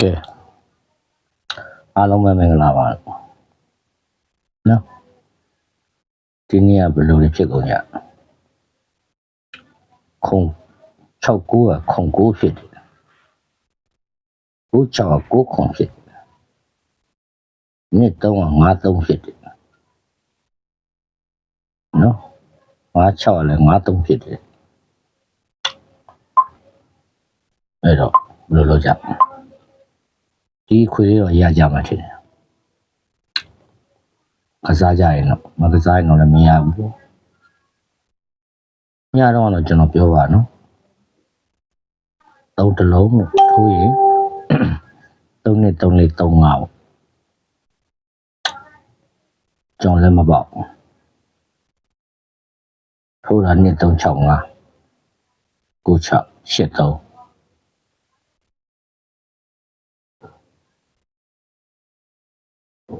ကဲအားလုံးပဲမင်္ဂလာပါနော်ဒီနေ့ကဘယ်လိုလဲဖြစ်ကုန်ကြခုံ6ကိုကခုံကိုဖြစ်တယ်ကို6ကကိုခုံဖြစ်တယ်နေ့3က5 3ဖြစ်တယ်နော်5 6ကလည်း5 3ဖြစ်တယ်အဲ့တော့ဘယ်လိုလုပ်ကြမလဲ ဒီခွေလေးတော့ရကြမှာထင်တယ်ကစားကြရင်တော့မကစားရင်တော့လည်းမရဘူးညတော့တော့ကျွန်တော်ပြောပါနော်သုံးတစ်လုံးလို့ထိုးရင်သုံးနဲ့သုံးလေးသုံးငါပေါ့ကျွန်တော်လည်းမပေါ့ထိုးတာနှစ်သုံး6 5 9 6 8 3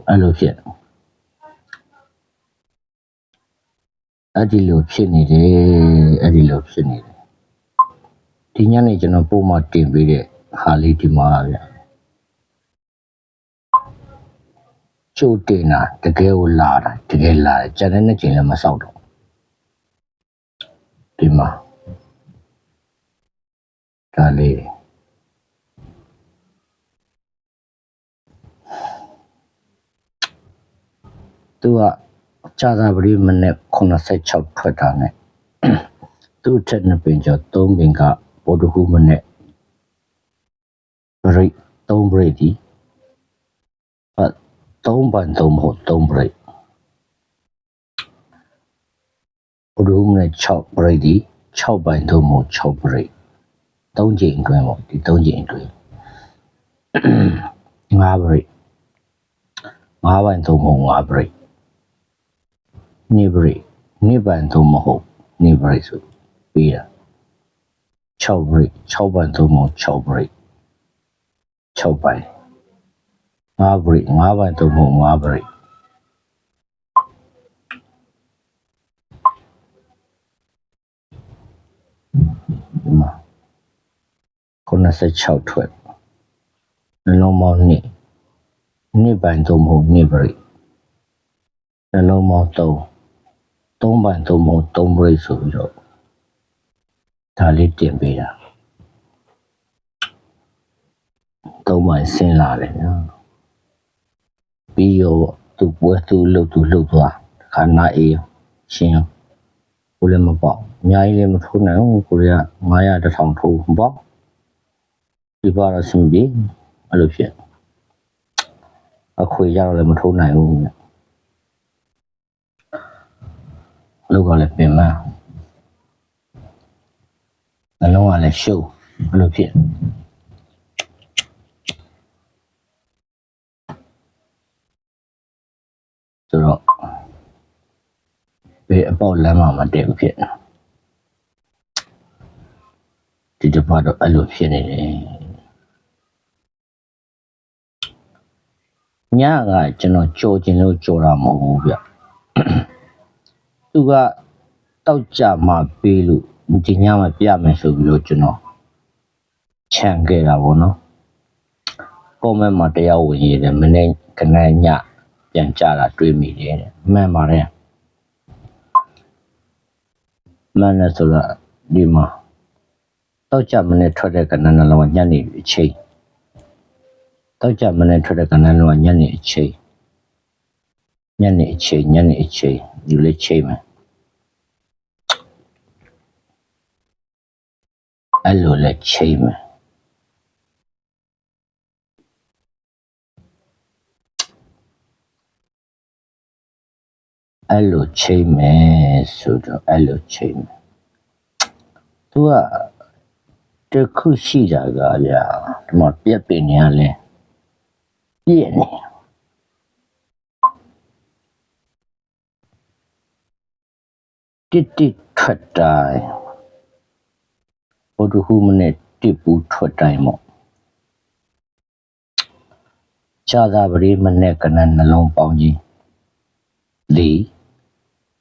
အဲ့လိုဖြစ်အဲ့ဒီလိုဖြစ်နေတယ်အဲ့ဒီလိုဖြစ်နေတယ်ဒီညနေကျွန်တော်ပို့မတင်ပေးတဲ့ဟာလေးဒီမှာဗျချိုးတင်တာတကယ်ကိုလာတာတကယ်လာတယ်ကျန်တဲ့နှစ်ချိန်လည်းမဆောက်တော့ဒီမှာဒါလေး သူကကြာသာပရိမနဲ့86ထွက်တာနဲ့သူ့ထက်နှစ်ပင်ကျော်3ပင်ကဘောဒဟုမနဲ့ဘရိတ်3ဘရိတ်ဒီအ3ပန်3မဟုတ်3ဘရိတ်ဘောဒဟုမနဲ့6ဘရိတ်ဒီ6ပန်3မဟုတ်6ဘရိတ်3ချိန်အတွင်းပေါ့ဒီ3ချိန်အတွင်း5ဘရိတ်5ပန်3မဟုတ်5ဘရိတ် နေဘရိနေပန်သုံးမဟုတ်နေဘရိဆိုပြီးတာ6ဘရိ6ပန်သုံးမဟုတ်6ဘရိ6ပန်5ဘရိ5ပန်သုံးမဟုတ်5ဘရိဒီမှာ96ထွက်နှလုံးပေါင်းနှစ်နှစ်ပန်သုံးမဟုတ်နှစ်ဘရိနှလုံးပေါင်း3 3ပန်3ပေါင်း3 break ဆိုပြီးတော့ဒါလေးတင်ပေးတာ3ပန်ဆင်းလာတယ်နော်ပြီးရောသူပွဲသူလှုပ်သူလှုပ်သွားခါနာအေးရောရှင်းရောကိုလည်းမပေါ့အများကြီးလည်းမထိုးနိုင်ဘူးကိုရီးယား900တစ်ထောင်ထိုးမပေါ့ဒီပါတော့စင်ပြီအဲ့လိုဖြစ်အခွေရတော့လည်းမထိုးနိုင်ဘူးည လောက်ကလည်းပင်မနှလုံးကလည်းရှုပ်ဘယ်လိုဖြစ်ဆိုတော့ဘေးအပေါက်လမ်းမှာမတည့်ဘူးဖြစ်နေဒီတစ်ပတ်တော့အဲ့လိုဖြစ်နေတယ်ညကကျွန်တော်ကြော်ခြင်းလို့ကြော်တာမဟုတ်ဘူးဗျ သူကတောက်ကြမှာပေးလို့ဒီညမှာပြမယ်ဆိုပြီးတော့ကျွန်တော်ခြံခဲ့တာဗောနော်ကွန်မန့်မှာတရားဝင်ရတဲ့မနေ့ကနေ့ညပြန်ကြတာတွေးမိတယ်တဲ့မှန်ပါတယ်မှန်တယ်ဆိုတော့ဒီမှာတောက်ကြမနေ့ထွက်တဲ့ကဏ္ဍနှလုံးကညနေအချိန်တောက်ကြမနေ့ထွက်တဲ့ကဏ္ဍနှလုံးကညနေအချိန်ညနေအချိန်ညနေအချိန်ဒီလေးချိန်မ အဲ့လိုလဲချိန်မယ်အဲ့လိုချိန်မယ်ဆိုတော့အဲ့လိုချိန်မယ်သူကတစ်ခုရှိတာကဗျာဒီမှာပြက်ပင်နေရလဲပြည့်နေတစ်တစ်ထွက်တိုင်း ဘုဒ္ဓဟူမနဲ့တိပူထွက်တိုင်းမို့ခြားသာပရိမနဲ့ကနနှလုံးပေါင်းကြီးလေး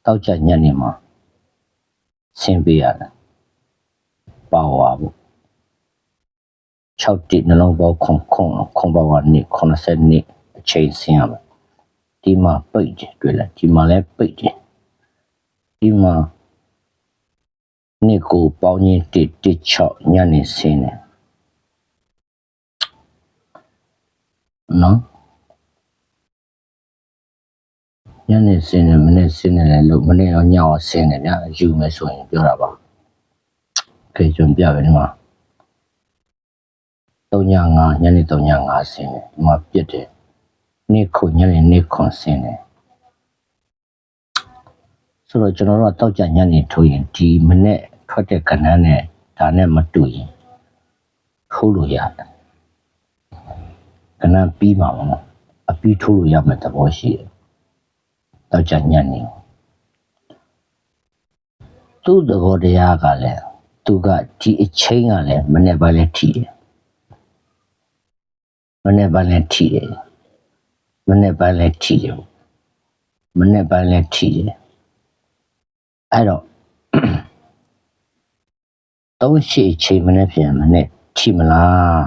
တောက်ကြညနေမှာဆင်းပေးရတယ်ပါဝါပေါ့6တိနှလုံးပေါင်းခွန်ခွန်ခွန်ပါဝနိ90နှစ်အချိန်ဆင်းရမယ်ဒီမှာပိတ်တယ်တွေ့လားဒီမှာလည်းပိတ်တယ်ဒီမှာ နှစ်ကိုပေါင်းချင်း1 1 6ညနေဆင်းတယ်နော်ညနေဆင်းတယ်မနေ့ဆင်းတယ်လည်းလို့မနေ့တော့ညောဆင်းတယ်ဗျာယူမယ်ဆိုရင်ပြောတာပါခေကျွန်ပြပဲဒီမှာ3ည5ညနေ3ည5ဆင်းတယ်ဒီမှာပြစ်တယ်နေ့ခုညနေနေ့ခွန်ဆင်းတယ်ဆိုတော့ကျွန်တော်တို့ကတောက်ကြညနေထိုးရင်ဒီမနေ့ ထွက်တဲ့ကဏ္ဍနဲ့ဒါနဲ့မတူရင်ထိုးလို့ရတယ်ကဏ္ဍပြီးပါမှာအပြီးထိုးလို့ရမယ့်သဘောရှိတယ်တောက်ကြညနေသူ့သဘောတရားကလည်းသူကဒီအချိန်ကလည်းမနေ့ပိုင်းလည်းထီတယ်မနေ့ပိုင်းလည်းထီတယ်မနေ့ပိုင်းလည်းထီတယ်မနေ့ပိုင်းလည်းထီတယ်အဲ့တော့ သုံးရှိချိန်မနေ့ပြန်မနေ့ထီမလား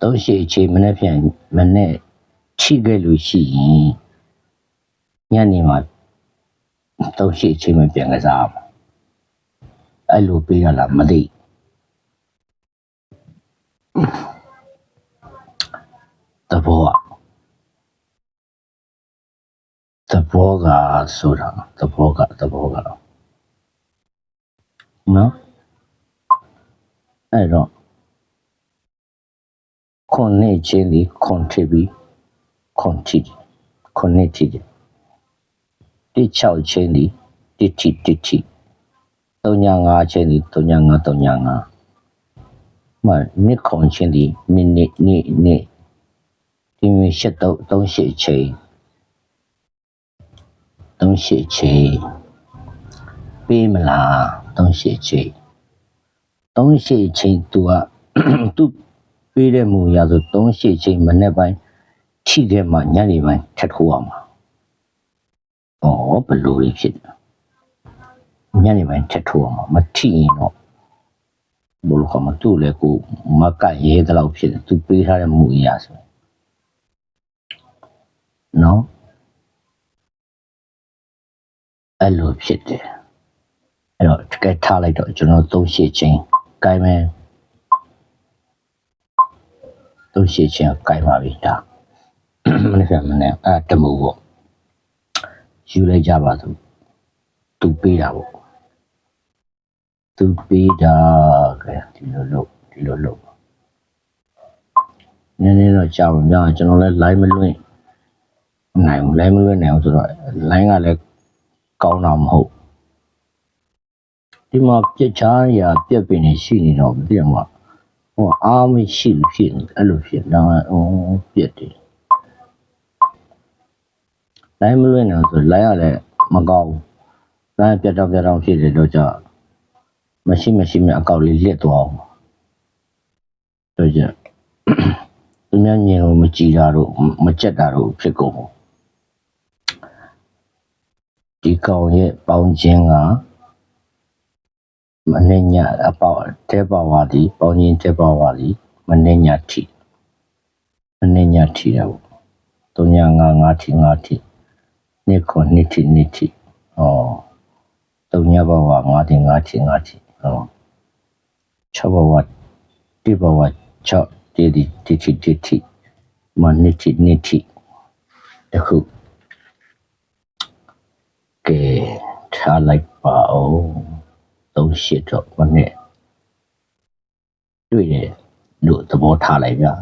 သုံးရှိချိန်မနေ့ပြန်မနေ့ထီခဲ့လို့ရှိရင်ညနေမှာသုံးရှိချိန်မပြန်ကစားအောင်အဲ့လိုပေးရလားမသိတဘောကတဘောကဆိုတာတဘောကတဘောက နော်အဲ့တော့ခွန်နေချင်းဒီခွန်ထပြီးခွန်တီခွန်နေတီတိချောက်ချင်းဒီတိတိတိတိ၃ည၅ချင်းဒီ၃ည၅၃ည၅မနိခွန်ချင်းဒီနိနိနိနိဒီမြေရှစ်တော့၃ရှစ်ချင်း၃ရှစ်ချင်းပေးမလား ၃ရှစ်ချင်း၃ရှစ်ချင်း तू က तू ပေးတဲ့မူအရဆို၃ရှစ်ချင်းမနေ့ပိုင်းထိခဲ့မှညနေပိုင်းထပ်ထိုးအောင်ပါဩဘယ်လိုလေးဖြစ်လဲညနေပိုင်းထပ်ထိုးအောင်ပါမထိရင်တော့ဘလို့ခမသူ့လေကိုမကတ်ရဲတဲ့လောက်ဖြစ်တယ်သူပေးထားတဲ့မူအရာဆိုနော်အဲ့လိုဖြစ်တယ် အဲ့တော့တကယ်ထားလိုက်တော့ကျွန်တော်သုံးရှစ်ချင်းကိုင်းမယ်သုံးရှစ်ချင်းကိုင်းပါပြီဒါမနေ့ကမနေ့အဲ့တမှုပေါ့ယူလိုက်ကြပါသူသူပေးတာပေါ့သူပေးတာကဲဒီလိုလုပ်ဒီလိုလုပ်နည်းနည်းတော့ကြာပါများကျွန်တော်လည်း line မလွင့်နိုင်ဘူး line မလွင့်နိုင်ဘူးဆိုတော့ line ကလည်းကောင်းတာမဟုတ် ဒီမှာပြစ်ချားရာပြက်ပင်နေရှိနေတော့မသိရမှာဟိုအားမရှိဘူးဖြစ်နေအဲ့လိုဖြစ်တော့ဟိုပြက်တယ် line မလွင့်နိုင်ဘူးဆို line ကလည်းမကောင်းဘူး line ပြတ်တော့ပြတ်တော့ဖြစ်တယ်တော့ကြာမရှိမရှိမြအကောက်လေးလစ်သွားအောင်တော့ကြာသူများညင်ကိုမကြည်တာတော့မကြက်တာတော့ဖြစ်ကုန်ဘူးဒီကောင်ရဲ့ပေါင်းခြင်းက မနေ့ညအပေါတဲပါဝါဒီပေါင်းခြင်းတဲပါဝါဒီမနေ့ညထိမနေ့ညထိတာပေါ့၃ည၅၅ထိ၅ထိနေ့ခွန်နေ့ထိနေ့ထိဩ၃ညပါဝါ၅ထိ၅ထိ၅ထိဩ၆ပါဝါတိပါဝါ6တိတိတိတိတိတိမနေ့ထိနေ့ထိတခုကဲထားလိုက်ပါဦး သုံးရှစ်တော့မနေ့တွေ့တယ်လို့သဘောထားလိုက်ဗျာ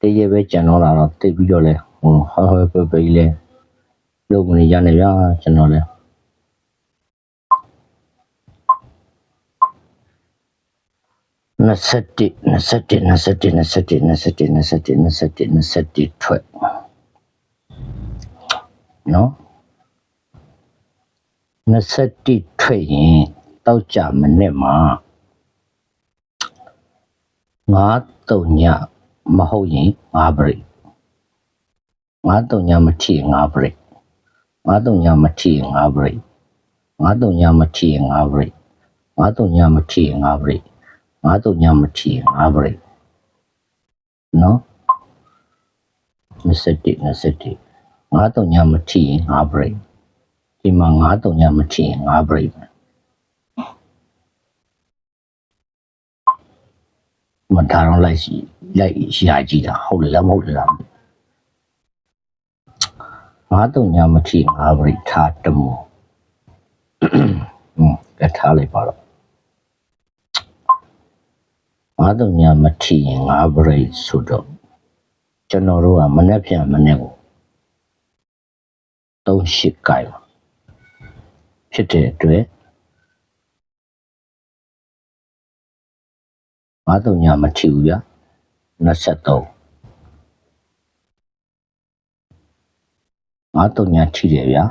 တရေပဲကြံတော့လာတော့တိတ်ပြီးတော့လဲဟိုဟဟပဲပဲလဲလုပ်မနေရနဲ့ဗျာကျွန်တော်လဲ27 27 27 27 27 27 27 27ထွက်နော်21ထွက်ရင် တောက်ကြမနဲ့မှာ9တုံညမဟုတ်ရင်9 break 9တုံညမထီ9 break 9တုံညမထီ9 break 9တုံညမထီ9 break ငါတော့ညမထီငါပရိငါတော့ညမထီငါပရိနော်27 27ငါတော့ညမထီငါပရိဒီမှာငါတော့ညမထီငါပရိ မထားတော့လိုက်ရှိလိုက်ရှာကြည့်တာဟုတ်လေလားမဟုတ်လေလားငါတော့ညမထီငါပရိထားတမှုဟွန်းကထားလိုက်ပါတော့ငါတို့ညာမထီရင်ငါပရိတ်ဆိုတော့ကျွန်တော်တို့ကမနေ့ပြန်မနေ့ကိုသုံးရှိကြိုင်ပါဖြစ်တဲ့အတွက် ငါတို့ညာမထီဘူးဗျာ23ငါတို့ညာထီတယ်ဗျာ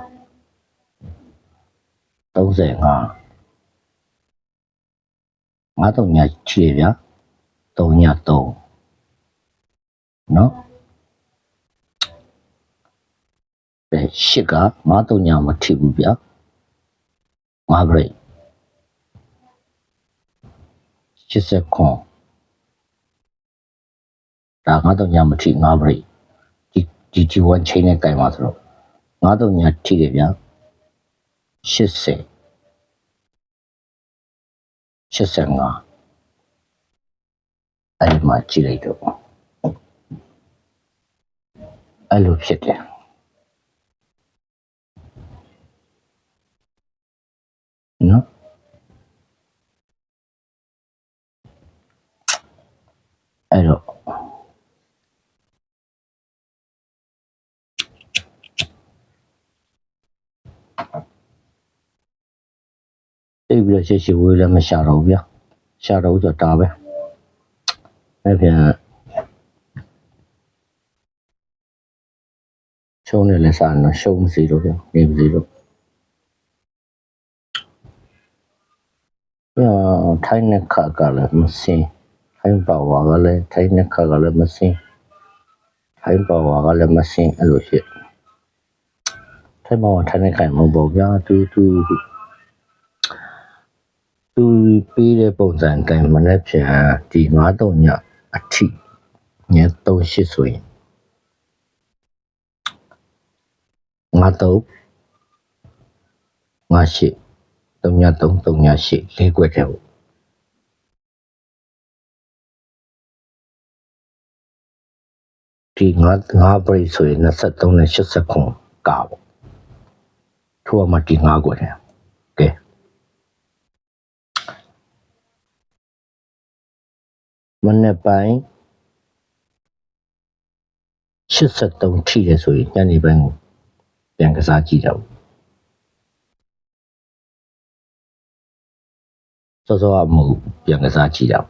35ငါတို့ညာထီတယ်ဗျာ 3ည3เนาะအဲရှစ်ကငါတော့ညမထိဘူးဗျာငါဘရိတ်80ခွန် ဒါငါတော့ညမထိငါဘရိတ်ဒီဒီဒီဝန်ချိန်နဲ့ကြိုင်ပါဆိုတော့ငါတော့ညထိတယ်ဗျာ80 85အဲ့ဒီမှာကြည့်လိုက်တော့အဲ့လိုဖြစ်တယ်နော်အဲ့တော့ တိတ်ပြီးတော့ရှေ့ရှေ့ဝေးလည်းမရှာတော့ဘူးဗျာရှာတော့ဘူးဆိုတော့ဒါပဲအဲ့ပြန်ရှုံးနေလဲစားရင်တော့ရှုံးမစီတော့ဗျာနေမစီတော့ပြထိုင်းနဲ့ခါကလည်းမစင်ထိုင်းပါဝါကလည်းထိုင်းနဲ့ခါကလည်းမစင်ထိုင်းပါဝါကလည်းမစင်အဲ့လိုဖြစ်ထိုင်းပါဝါထိုင်းနဲ့ခိုင်မဟုတ်ပေါ့ဗျာတူတူ သူပေးတဲ့ပုံစံအတိုင်းမနေ့ပြန်ဒီ93ညအထိည38ဆိုရင်93 58 33 38လေးကွက်တဲ့ဟုတ်ဒီငါငါပရိဆိုရင်23နဲ့80ခွန်ကပေါ့ထို့အမှဒီငါကွက်တယ်ကဲ မနေ့ပိုင်း83ထိတယ်ဆိုရင်ညနေပိုင်းကိုပြန်ကစားကြည့်တော့စောစောအမှုပြန်ကစားကြည့်တော့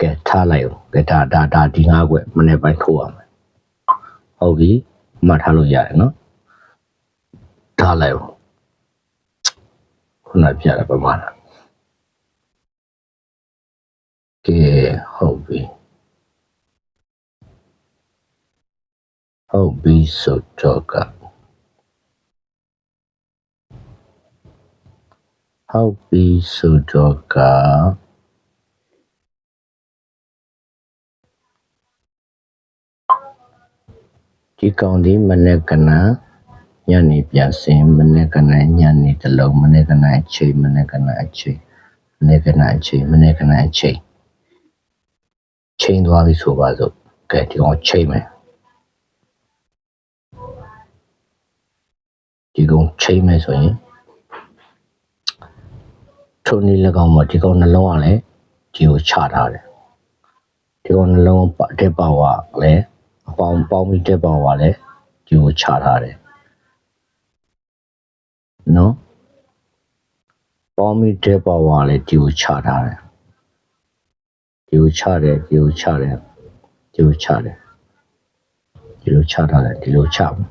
ကဲထားလိုက်အောင်ကဲဒါဒါဒါဒီငါးခွက်မနေ့ပိုင်းထိုးရမယ်ဟုတ်ပြီမှတ်ထားလို့ရတယ်နော်ထားလိုက်အောင်ခုနပြရပမာဏ ကဲဟုတ်ပြီဟုတ်ပြီဆိုတော့ကဟုတ်ပြီဆိုတော့ကဒီကောင်ဒီမနေ့ကနညနေပြန်စင်မနေ့ကနညနေတလုံးမနေ့ကနအချိန်မနေ့ကနအချိန်မနေ့ကနအချိန်မနေ့ကနအချိန် ချိန်သွားပြီဆိုပါစို့ကဲဒီကောင်ချိန်မယ်ဒီကောင်ချိန်မယ်ဆိုရင်ထုံနေ၎င်းမှာဒီကောင်နှလုံးကလည်းဒီကိုချထားတယ်ဒီကောင်နှလုံးတက်ပါဝါလည်းအပေါင်းပေါင်းပြီးတက်ပါဝါလည်းဒီကိုချထားတယ်နော်ပေါင်းပြီးတက်ပါဝါလည်းဒီကိုချထားတယ် ဒီကိုချတယ်ဒီကိုချတယ်ဒီကိုချတယ်ဒီလိုချထားတယ်ဒီလိုချမယ်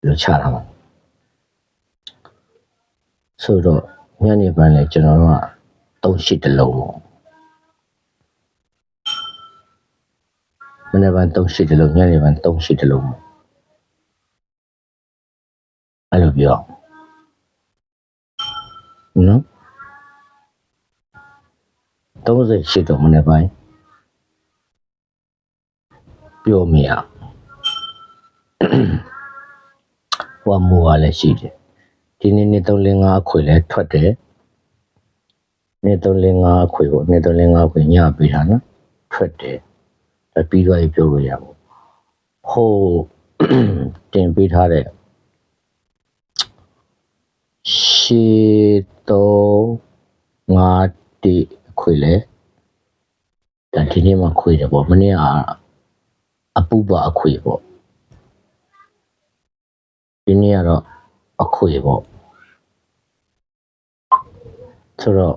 ဒီလိုချထားမှာဆိုတော့ညနေပိုင်းလဲကျွန်တော်တို့ကသုံးရှိတစ်လုံးပေါ့မနေ့ပိုင်းသုံးရှိတစ်လုံးညနေပိုင်းသုံးရှိတစ်လုံးပေါ့အဲ့လိုပြောနော် 38တော့မနေ့ပိုင်းပြောမရဟိုမူကလည်းရှိတယ်ဒီနေ့နေ့305အခွေလည်းထွက်တယ်နေ့305အခွေကိုနေ့305အခွေညပေးတာနော်ထွက်တယ်ဒါပြီးတော့ပြောလို့ရပါဟိုတင်ပေးထားတဲ့ရှေတော့ငါတိအ ခွေလေဒါဒီနေ့မှခွေတယ်ပေါ့မနေ့ကအပူပါအခွေပေါ့ဒီနေ့ကတော့အခွေပေါ့ဆိုတော့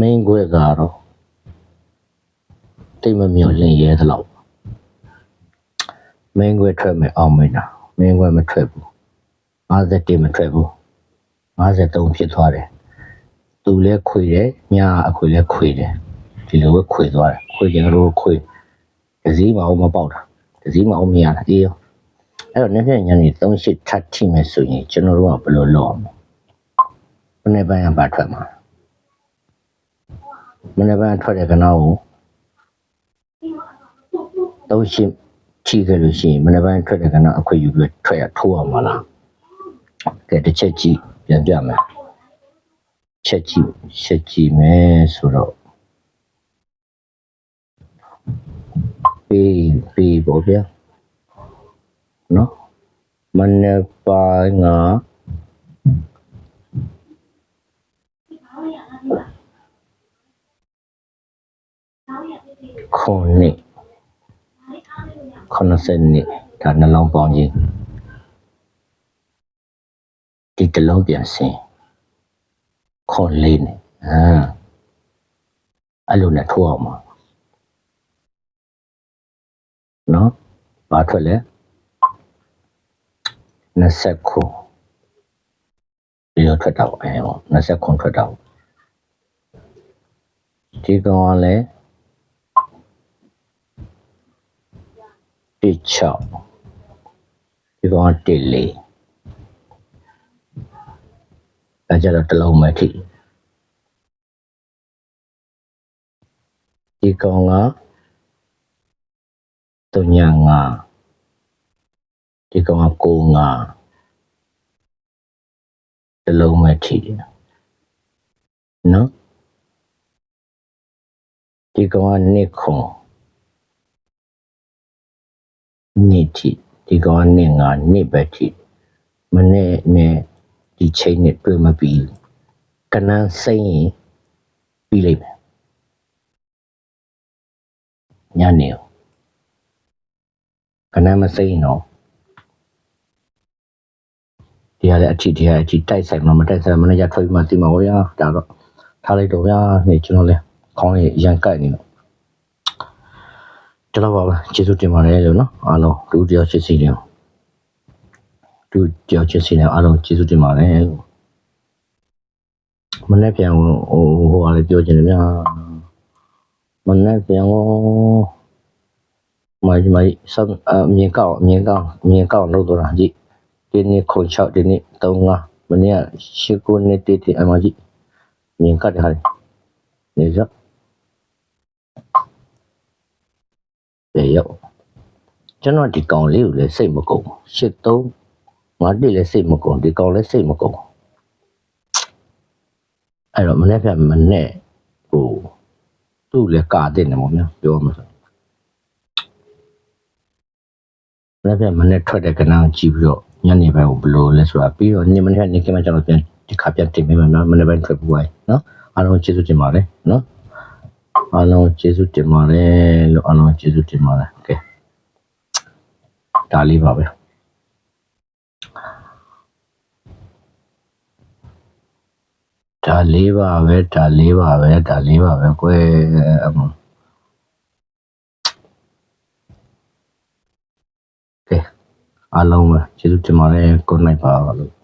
main ခွေကတော့တိတ်မမျောလင့်ရဲသလောက် main ခွေထွက်မယ်အောင်မင်းတာ main ခွေမထွက်ဘူး51မထွက်ဘူး53ဖြစ်သွားတယ် သူလည်းခွေတယ်ညာအခွေလည်းခွေတယ်ဒီလိုပဲခွေသွားတယ်ခွေကျင်တို့ခွေဒစည်းမအောင်မပေါက်တာဒစည်းမအောင်မရတာအေးရောအဲ့တော့နေ့ဖြန်ညနေ38ထပ်ထိမယ်ဆိုရင်ကျွန်တော်တို့ကဘယ်လိုလုပ်အောင်မနေ့ပိုင်းကပါထွက်မှာမနေ့ပိုင်းထွက်တဲ့ကနောက်ကို38ထိခဲ့လို့ရှိရင်မနေ့ပိုင်းထွက်တဲ့ကနောက်အခွေယူပြီးထွက်ရထိုးအောင်မလားကဲတစ်ချက်ကြည့်ပြန်ပြမယ် ချက်ကြည့်ချက်ကြည့်မယ်ဆိုတော့ပေးပေးပေါ့ဗျာနော်မနေ့ပိုင်းကခုနှစ်ခုနှစ်နှစ်ဒါနှလုံးပေါင်းခြင်းဒီတစ်လုံးပြန်ဆင်း ခေါ်လေးနေဟမ်အဲ့လိုနဲ့ထိုးအောင်ပါနော်ဘာထွက်လဲ29ပြီးတော့ထွက်တော့အဲပေါ့29ထွက်တော့ဒီကောင်ကလည်း16ဒီကောင်က14 ဒါကြတော့တစ်လုံးပဲထိဒီကောင်ကတုံညာငါဒီကောင်ကကိုငါတစ်လုံးပဲထိနော်ဒီကောင်ကနှစ်ခွန်နှစ်ထိဒီကောင်ကနှစ်ငါနှစ်ပဲထိမနေ့နဲ့ ဒီချိန်နဲ့တွေ့မပြီးဘူးကနန်းစိမ့်ရင်ပြီးလိမ့်မယ်ညနေကိုကနန်းမစိမ့်ရင်တော့ဒီရတဲ့အချီဒီရအချီတိုက်ဆိုင်မှမတိုက်ဆိုင်မနေ့ကထွက်ပြီးမှသိမှာဟောဗျာဒါတော့ထားလိုက်တော့ဗျာနေကျွန်တော်လဲခေါင်းရရန်ကိုက်နေတော့ကျွန်တော်ပါပဲကျေးဇူးတင်ပါတယ်လို့နော်အားလုံးလူတယောက်ချစ်စီတယ်လူ တယောက်ချစ်စီတယ်အားလုံးကျေးဇူးတင်ပါတယ်လို့မနေ့ပြန်ဟိုဟိုဟာလေးပြောချင်တယ်ဗျာမနေ့ပြန်ဟိုမိုင်မိုင်စမ်းအမြင်ကောက်အမြင်ကောက်အမြင်ကောက်လို့တော့ကြည့်ဒီနေ့ခု6ဒီနေ့35မနေ့ကရှစ်ခုနှစ်တည်းတည်းအမကြီးမြင်ကတ်တယ်ဟာလေနေကြရေရောက်ကျွန်တော်ဒီကောင်လေးကိုလည်းစိတ်မကုန်ဘူးရှစ်သုံး ငါတွေ့လဲစိတ်မကုန်ဒီကောင်လဲစိတ်မကုန်အဲ့တော့မနေ့ကမနေ့ဟိုသူ့လဲကာတဲ့နေမော်ဗျာပြောမှာဆိုမနေ့ကမနေ့ထွက်တဲ့ကနာကြည့်ပြီးတော့ညနေပိုင်းကိုဘလို့လဲဆိုတာပြီးတော့ညမနေ့ကညကမှကျွန်တော်ပြန်ဒီခါပြန်တင်ပေးမယ်နော်မနေ့ပိုင်းထွက်ပြီးွားနော်အားလုံးကျေးဇူးတင်ပါတယ်နော်အားလုံးကျေးဇူးတင်ပါတယ်လို့အားလုံးကျေးဇူးတင်ပါတယ်ကဲဒါလေးပါပဲ ဒါလေးပါပဲဒါလေးပါပဲဒါလေးပါပဲကွယ်အမကဲအားလုံးပဲကျေးဇူးတင်ပါတယ် good night ပါလို့